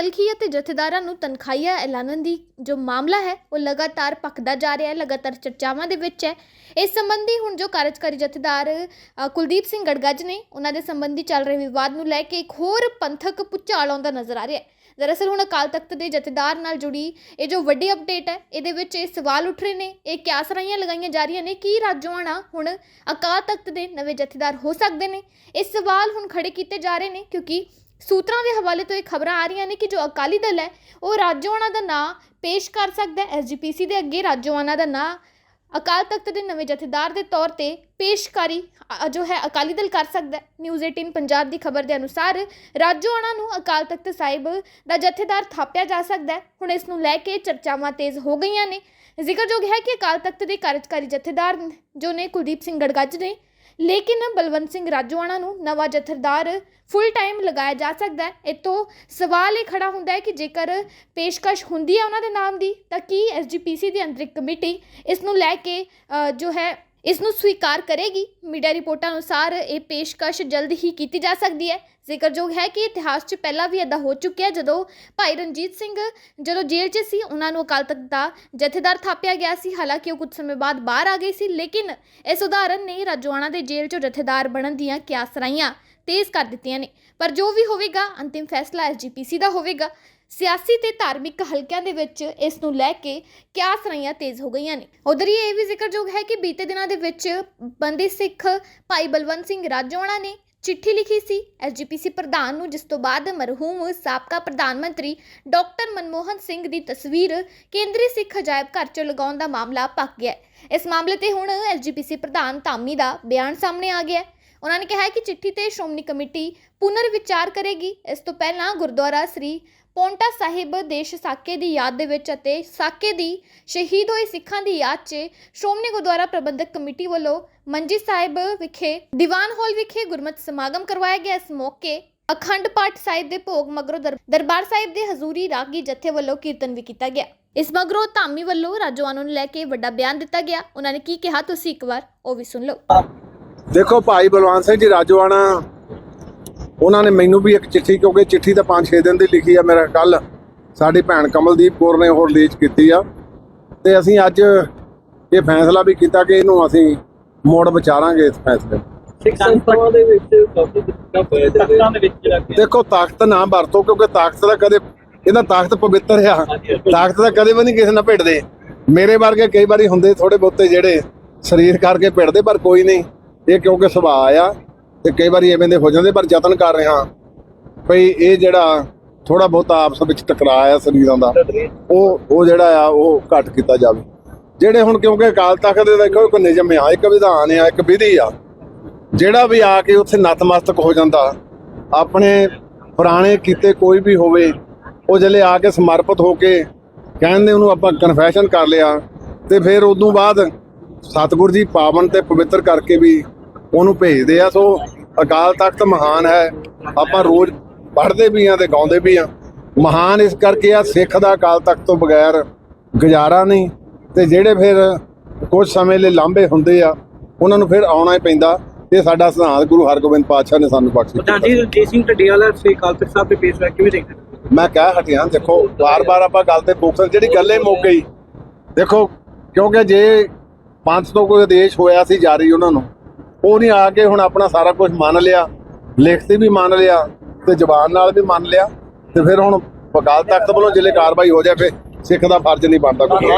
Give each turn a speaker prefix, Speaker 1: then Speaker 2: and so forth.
Speaker 1: ਤਲਖੀ ਅਤੇ ਜਥੇਦਾਰਾਂ ਨੂੰ ਤਨਖਾਹੀਆਂ ਐਲਾਨਣ ਦੀ ਜੋ ਮਾਮਲਾ ਹੈ, ਉਹ ਲਗਾਤਾਰ ਭਖਦਾ ਜਾ ਰਿਹਾ ਹੈ, ਲਗਾਤਾਰ ਚਰਚਾਵਾਂ ਦੇ ਵਿੱਚ ਹੈ। ਇਸ ਸੰਬੰਧੀ ਹੁਣ ਜੋ ਕਾਰਜਕਾਰੀ ਜਥੇਦਾਰ ਕੁਲਦੀਪ ਸਿੰਘ ਗੜਗੱਜ ਨੇ ਉਹਨਾਂ ਦੇ ਸੰਬੰਧੀ ਚੱਲ ਰਹੇ ਵਿਵਾਦ ਨੂੰ ਲੈ ਕੇ ਇੱਕ ਹੋਰ ਪੰਥਕ ਭੁਚਾਲ ਆਉਂਦਾ ਨਜ਼ਰ ਆ ਰਿਹਾ ਹੈ। ਦਰਅਸਲ ਹੁਣ ਅਕਾਲ ਤਖਤ ਦੇ ਜਥੇਦਾਰ ਨਾਲ ਜੁੜੀ ਇਹ ਜੋ ਵੱਡੀ ਅਪਡੇਟ ਹੈ, ਇਹਦੇ ਵਿੱਚ ਇਹ ਸਵਾਲ ਉੱਠ ਰਹੇ ਨੇ, ਇਹ ਕਿਆਸਰਾਈਆਂ ਲਗਾਈਆਂ ਜਾ ਰਹੀਆਂ ਨੇ, ਕੀ ਰਾਜੋਆਣਾ ਹੁਣ ਅਕਾਲ ਤਖਤ ਦੇ ਨਵੇਂ ਜਥੇਦਾਰ ਹੋ ਸਕਦੇ ਨੇ? ਇਹ ਸਵਾਲ ਹੁਣ ਖੜੇ ਕੀਤੇ ਜਾ ਰਹੇ ਨੇ ਕਿਉਂਕਿ ਸੂਤਰਾਂ ਦੇ ਹਵਾਲੇ ਤੋਂ ਇਹ ਖਬਰਾਂ ਆ ਰਹੀਆਂ ਨੇ ਕਿ ਜੋ ਅਕਾਲੀ ਦਲ ਹੈ, ਉਹ ਰਾਜੋਆਣਾ ਦਾ ਨਾਂ ਪੇਸ਼ ਕਰ ਸਕਦਾ ਹੈ। ਐਸਜੀਪੀਸੀ ਦੇ ਅੱਗੇ ਰਾਜੋਆਣਾ ਦਾ ਨਾਂ ਅਕਾਲ ਤਖਤ ਦੇ ਨਵੇਂ ਜਥੇਦਾਰ ਦੇ ਤੌਰ ਤੇ ਪੇਸ਼ਕਾਰੀ ਜੋ ਹੈ, ਅਕਾਲੀ ਦਲ ਕਰ ਸਕਦਾ ਹੈ। ਨਿਊਜ਼ 18 ਪੰਜਾਬ ਦੀ ਖਬਰ ਦੇ ਅਨੁਸਾਰ ਰਾਜੋਆਣਾ ਨੂੰ ਅਕਾਲ ਤਖਤ ਸਾਹਿਬ ਦਾ ਜਥੇਦਾਰ ਥਾਪਿਆ ਜਾ ਸਕਦਾ ਹੈ। ਹੁਣ ਇਸ ਨੂੰ ਲੈ ਕੇ ਚਰਚਾਵਾਂ ਤੇਜ਼ ਹੋ ਗਈਆਂ ਨੇ। ਜ਼ਿਕਰਯੋਗ ਹੈ ਕਿ ਅਕਾਲ ਤਖਤ ਦੇ ਕਾਰਜਕਾਰੀ ਜਥੇਦਾਰ ਜੋ ਨੇ ਕੁਲਦੀਪ ਸਿੰਘ ਗੜਗੱਜ ਨੇ ਲੇਕਿਨ ਬਲਵੰਤ ਸਿੰਘ ਰਾਜੋਆਣਾ ਨੂੰ ਨਵਾਂ ਜਥੇਦਾਰ ਫੁੱਲ ਟਾਈਮ ਲਗਾਇਆ ਜਾ ਸਕਦਾ ਹੈ। ਇਤੋਂ ਸਵਾਲ ਇਹ ਖੜਾ ਹੁੰਦਾ ਹੈ ਕਿ ਜੇਕਰ ਪੇਸ਼ਕਸ਼ ਹੁੰਦੀ ਹੈ ਉਹਨਾਂ ਦੇ ਨਾਮ ਦੀ, ਤਾਂ ਕੀ ਐਸਜੀਪੀਸੀ ਦੀ ਅੰਤਰਿਕ ਕਮੇਟੀ ਇਸ ਨੂੰ ਲੈ ਕੇ ਜੋ ਹੈ ਇਸ ਨੂੰ ਸਵੀਕਾਰ ਕਰੇਗੀ। ਮੀਡੀਆ ਰਿਪੋਰਟਾਂ ਅਨੁਸਾਰ ਇਹ ਪੇਸ਼ਕਸ਼ ਜਲਦ ਹੀ ਕੀਤੀ ਜਾ ਸਕਦੀ ਹੈ। ਜ਼ਿਕਰਯੋਗ ਹੈ ਕਿ ਇਤਿਹਾਸ 'ਚ ਪਹਿਲਾਂ ਵੀ ਇਦਾਂ ਹੋ ਚੁੱਕਿਆ ਜਦੋਂ ਭਾਈ ਰਣਜੀਤ ਸਿੰਘ ਜਦੋਂ ਜੇਲ੍ਹ 'ਚ ਸੀ, ਉਹਨਾਂ ਨੂੰ ਅਕਾਲ ਤਖਤ ਦਾ ਜਥੇਦਾਰ ਥਾਪਿਆ ਗਿਆ ਸੀ। ਹਾਲਾਂਕਿ ਉਹ ਕੁਝ ਸਮੇਂ ਬਾਅਦ ਬਾਹਰ ਆ ਗਈ ਸੀ, ਲੇਕਿਨ ਇਸ ਉਦਾਹਰਨ ਨੇ ਰਾਜੋਆਣਾ ਦੇ ਜੇਲ੍ਹ 'ਚੋਂ ਜਥੇਦਾਰ ਬਣਨ ਦੀਆਂ ਕਿਆਸਰਾਈਆਂ ਤੇਜ਼ ਕਰ ਦਿੱਤੀਆਂ ਨੇ। ਪਰ ਜੋ ਵੀ ਹੋਵੇਗਾ, ਅੰਤਿਮ ਫੈਸਲਾ ਐਸਜੀਪੀਸੀ ਦਾ ਹੋਵੇਗਾ। ਸਿਆਸੀ ਤੇ ਧਾਰਮਿਕ ਹਲਕਿਆਂ ਦੇ ਵਿੱਚ ਇਸ ਨੂੰ ਲੈ ਕੇ ਕਿਆ ਸਰਾਈਆਂ ਤੇਜ਼ ਹੋ ਗਈਆਂ ਨੇ। ਉਧਰ ਹੀ ਇਹ ਵੀ ਜ਼ਿਕਰਯੋਗ ਹੈ ਕਿ ਬੀਤੇ ਦਿਨਾਂ ਦੇ ਵਿੱਚ ਬੰਦੀ ਸਿੱਖ ਭਾਈ ਬਲਵੰਤ ਸਿੰਘ ਰਾਜੋਆਣਾ ਨੇ ਚਿੱਠੀ ਲਿਖੀ ਸੀ। ਐਸਜੀਪੀਸੀ ਪ੍ਰਧਾਨ ਨੂੰ ਜਿਸ ਤੋਂ ਬਾਅਦ ਮਰਹੂਮ ਸਾਬਕਾ ਪ੍ਰਧਾਨ ਮੰਤਰੀ ਡਾਕਟਰ ਮਨਮੋਹਨ ਸਿੰਘ ਦੀ ਤਸਵੀਰ ਕੇਂਦਰੀ ਸਿੱਖ ਅਜਾਇਬ ਘਰ 'ਚ ਲਗਾਉਣ ਦਾ ਮਾਮਲਾ ਪੱਕ ਗਿਆ ਹੈ। ਇਸ ਮਾਮਲੇ ਤੇ ਹੁਣ ਐਸਜੀਪੀਸੀ ਪ੍ਰਧਾਨ ਧਾਮੀ ਦਾ ਬਿਆਨ ਸਾਹਮਣੇ ਆ ਗਿਆ ਹੈ। ਉਹਨਾਂ ਨੇ ਕਿਹਾ ਹੈ ਕਿ ਚਿੱਠੀ ਤੇ ਸ਼੍ਰੋਮਣੀ ਕਮੇਟੀ ਪੁਨਰ ਵਿਚਾਰ ਕਰੇਗੀ। ਇਸ ਤੋਂ ਪਹਿਲਾਂ ਗੁਰਦੁਆਰਾ ਸ੍ਰੀ ਪੌਂਟਾ ਸਾਹਿਬ ਦੇਸ਼ ਸਾਕੇ ਦੀ ਯਾਦ ਦੇ ਵਿੱਚ ਅਤੇ ਸਾਕੇ ਦੀ ਸ਼ਹੀਦ ਹੋਏ ਸਿੱਖਾਂ ਦੀ ਯਾਦ 'ਚ ਸ਼੍ਰੋਮਣੀ ਗੁਰਦੁਆਰਾ ਪ੍ਰਬੰਧਕ ਕਮੇਟੀ ਵੱਲੋਂ ਮੰਜੀ ਸਾਹਿਬ ਵਿਖੇ ਦੀਵਾਨ ਹਾਲ ਵਿਖੇ ਗੁਰਮਤਿ ਸਮਾਗਮ ਕਰਵਾਇਆ ਗਿਆ। ਇਸ ਮੌਕੇ ਅਖੰਡ ਪਾਠ ਸਾਹਿਬ ਦੇ ਭੋਗ ਮਗਰੋਂ ਦਰਬਾਰ ਸਾਹਿਬ ਦੇ ਹਜ਼ੂਰੀ ਰਾਗੀ ਜਥੇ ਵੱਲੋਂ ਕੀਰਤਨ ਵੀ ਕੀਤਾ ਗਿਆ। ਇਸ ਮਗਰੋਂ ਧਾਮੀ ਵੱਲੋਂ ਰਾਜਵਾਨਾਂ ਨੂੰ ਲੈ ਕੇ ਵੱਡਾ ਬਿਆਨ ਦਿੱਤਾ ਗਿਆ। ਉਹਨਾਂ ਨੇ ਕੀ ਕਿਹਾ? ਤੁਸੀਂ ਇੱਕ ਵਾਰ ਉਹ ਵੀ ਸੁਣ ਲਓ।
Speaker 2: ਦੇਖੋ ਭਾਈ ਬਲਵੰਤ ਸਿੰਘ ਜੀ ਰਾਜੋਆਣਾ ਉਹਨਾਂ ਨੇ ਮੈਨੂੰ ਵੀ ਇੱਕ ਚਿੱਠੀ ਕਿਉਂਕਿ ਚਿੱਠੀ ਤਾਂ 5-6 ਦਿਨ ਦੀ ਲਿਖੀ ਆ ਮੇਰਾ ਕੱਲ। ਸਾਡੀ ਭੈਣ ਕਮਲਦੀਪ ਕੌਰ ਨੇ ਹੋਰ ਰਿਲੀਜ਼ ਕੀਤੀ ਆ। ਤੇ ਅਸੀਂ ਅੱਜ ਇਹ ਫੈਸਲਾ ਵੀ ਕੀਤਾ ਕਿ ਇਹਨੂੰ ਅਸੀਂ ਮੋੜ ਵਿਚਾਰਾਂਗੇ ਇਸ ਫੈਸਲੇ ਨੂੰ।
Speaker 3: ਸਿੱਖ ਸੰਸਥਾਵਾਂ ਦੇ ਵਿੱਚ ਕਾਫੀ ਦਿੱਕਤਾਂ ਪੈ ਜਾਂਦੇ ਦੇ ਵਿੱਚ ਜਿਹੜਾ ਕਿ।
Speaker 2: ਦੇਖੋ ਤਾਕਤ ਨਾ ਵਰਤੋ ਕਿਉਂਕਿ ਤਾਕਤ ਦਾ ਕਦੇ ਇਹਦਾ ਤਾਕਤ ਪਵਿੱਤਰ ਆ। ਤਾਕਤ ਦਾ ਕਦੇ ਵੀ ਨਹੀਂ ਕਿਸੇ ਨਾਲ ਭਿੜਦੇ। ਮੇਰੇ ਵਰਗੇ ਕਈ ਵਾਰੀ ਹੁੰਦੇ ਥੋੜੇ ਬਹੁਤੇ ਜਿਹੜੇ ਸਰੀਰ ਕਰਕੇ ਭਿੜਦੇ ਪਰ ਕੋਈ ਨਹੀਂ। ਇਹ ਕਿਉਂਕਿ ਸੁਭਾਅ ਆ। ਤੇ ਕਈ ਵਾਰੀ ਐਵੇਂ ਦੇ ਹੋ ਜਾਂਦੇ, ਪਰ ਯਤਨ ਕਰ ਰਿਹਾ ਭਈ ਇਹ ਜਿਹੜਾ ਥੋੜਾ ਬਹੁਤਾ ਆਪਸ ਵਿੱਚ ਟਕਰਾਅ ਆ ਸਰੀਰਾਂ ਦਾ, ਉਹ ਉਹ ਜਿਹੜਾ ਆ, ਉਹ ਘੱਟ ਕੀਤਾ ਜਾਵੇ। ਜਿਹੜੇ ਹੁਣ ਕਿਉਂਕਿ ਅਕਾਲ ਤਖਤ ਦੇ ਦੇਖੋ, ਇੱਕ ਨਿਯਮ ਆ, ਇੱਕ ਵਿਧਾਨ ਆ, ਇੱਕ ਵਿਧੀ ਆ। ਜਿਹੜਾ ਵੀ ਆ ਕੇ ਉੱਥੇ ਨਤਮਸਤਕ ਹੋ ਜਾਂਦਾ, ਆਪਣੇ ਪੁਰਾਣੇ ਕੀਤੇ ਕੋਈ ਵੀ ਹੋਵੇ, ਉਹ ਜਲੇ ਆ ਕੇ ਸਮਰਪਿਤ ਹੋ ਕੇ ਕਹਿੰਦੇ ਉਹਨੂੰ ਆਪਾਂ ਕਨਫੈਸ਼ਨ ਕਰ ਲਿਆ, ਤੇ ਫਿਰ ਉਦੋਂ ਬਾਅਦ ਸਤਿਗੁਰ ਜੀ ਪਾਵਨ ਤੇ ਪਵਿੱਤਰ ਕਰਕੇ ਵੀ ਉਹਨੂੰ ਭੇਜਦੇ ਆ ਸੋ ਅਕਾਲ ਤਖਤ ਮਹਾਨ ਹੈ। ਆਪਾਂ ਰੋਜ਼ ਪੜ੍ਹਦੇ ਵੀ ਆ ਤੇ ਗਾਉਂਦੇ ਵੀ ਆ। ਮਹਾਨ ਇਸ ਕਰਕੇ ਆ ਸਿੱਖ ਦਾ ਅਕਾਲ ਤਖਤ ਤੋਂ ਬਗੈਰ ਗੁਜ਼ਾਰਾ ਨਹੀਂ। ਤੇ ਜਿਹੜੇ ਫਿਰ ਕੁਝ ਸਮੇਂ ਲਈ ਲਾਂਭੇ ਹੁੰਦੇ ਆ ਉਹਨਾਂ ਨੂੰ ਫਿਰ ਆਉਣਾ ਹੀ ਪੈਂਦਾ। ਇਹ ਸਾਡਾ ਸਿਧਾਂਤ ਗੁਰੂ ਹਰਗੋਬਿੰਦ ਪਾਤਸ਼ਾਹ ਨੇ ਸਾਨੂੰ ਬਖਸ਼ਿਸ਼
Speaker 3: ਪ੍ਰਧਾਨ ਜੀ ਰਣਜੀਤ ਸਿੰਘ ਢੱਡੀਵਾਲ ਸ੍ਰੀ ਅਕਾਲ ਤਖਤ ਸਾਹਿਬ ਦੇ ਪੇਸ਼ ਹੋਇਆ ਕਿਵੇਂ ਦੇਖਦੇ?
Speaker 2: ਮੈਂ ਕਹਿ ਹਟਿਆ ਦੇਖੋ ਵਾਰ-ਵਾਰ ਆਪਾਂ ਗੱਲ ਤੇ ਫੋਕਸ ਜਿਹੜੀ ਗੱਲ ਹੀ ਮੁੱਕ ਗਈ ਦੇਖੋ ਕਿਉਂਕਿ ਜੇ ਪੰਥ ਤੋਂ ਕੋਈ ਆਦੇਸ਼ ਹੋਇਆ ਸੀ ਜਾਰੀ ਉਹਨਾਂ ਨੂੰ ਉਹ ਨਹੀਂ ਆ ਕੇ ਹੁਣ ਆਪਣਾ ਸਾਰਾ ਕੁਝ ਮੰਨ ਲਿਆ, ਲਿਖਤੀ ਵੀ ਮੰਨ ਲਿਆ ਤੇ ਜ਼ਬਾਨ ਨਾਲ ਵੀ ਮੰਨ ਲਿਆ ਤੇ ਫਿਰ ਹੁਣ ਅਕਾਲ ਤਖਤ ਵੱਲੋਂ ਜਿਹੜੇ ਕਾਰਵਾਈ ਹੋ ਜਾਵੇ, ਫਿਰ ਸਿੱਖ ਦਾ ਫਰਜ਼ ਨਹੀਂ ਬਣਦਾ ਕੋਈ।